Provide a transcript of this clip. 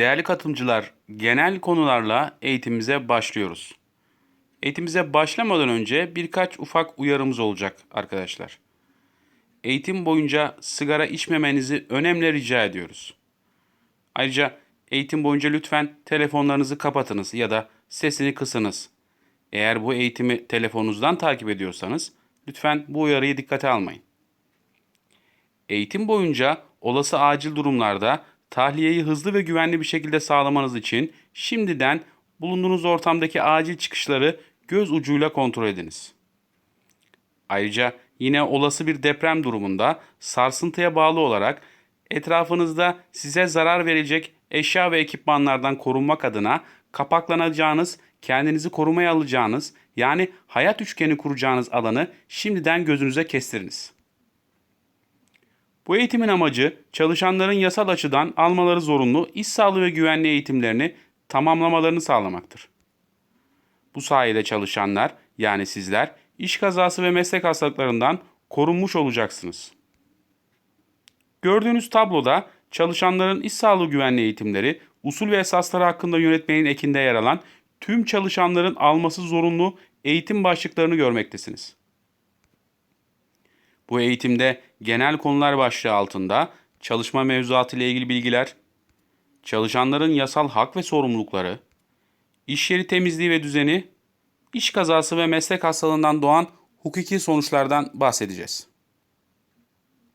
Değerli katılımcılar, genel konularla eğitimimize başlıyoruz. Eğitimimize başlamadan önce birkaç ufak uyarımız olacak arkadaşlar. Eğitim boyunca sigara içmemenizi önemli rica ediyoruz. Ayrıca eğitim boyunca lütfen telefonlarınızı kapatınız ya da sesini kısınız. Eğer bu eğitimi telefonunuzdan takip ediyorsanız lütfen bu uyarıyı dikkate almayın. Eğitim boyunca olası acil durumlarda tahliyeyi hızlı ve güvenli bir şekilde sağlamanız için şimdiden bulunduğunuz ortamdaki acil çıkışları göz ucuyla kontrol ediniz. Ayrıca yine olası bir deprem durumunda sarsıntıya bağlı olarak etrafınızda size zarar verecek eşya ve ekipmanlardan korunmak adına kapaklanacağınız, kendinizi korumaya alacağınız yani hayat üçgeni kuracağınız alanı şimdiden gözünüze kestiriniz. Bu eğitimin amacı çalışanların yasal açıdan almaları zorunlu iş sağlığı ve güvenliği eğitimlerini tamamlamalarını sağlamaktır. Bu sayede çalışanlar yani sizler iş kazası ve meslek hastalıklarından korunmuş olacaksınız. Gördüğünüz tabloda çalışanların iş sağlığı güvenliği eğitimleri, usul ve esasları hakkında yönetmenin ekinde yer alan tüm çalışanların alması zorunlu eğitim başlıklarını görmektesiniz. Bu eğitimde genel konular başlığı altında çalışma mevzuatı ile ilgili bilgiler, çalışanların yasal hak ve sorumlulukları, iş yeri temizliği ve düzeni, iş kazası ve meslek hastalığından doğan hukuki sonuçlardan bahsedeceğiz.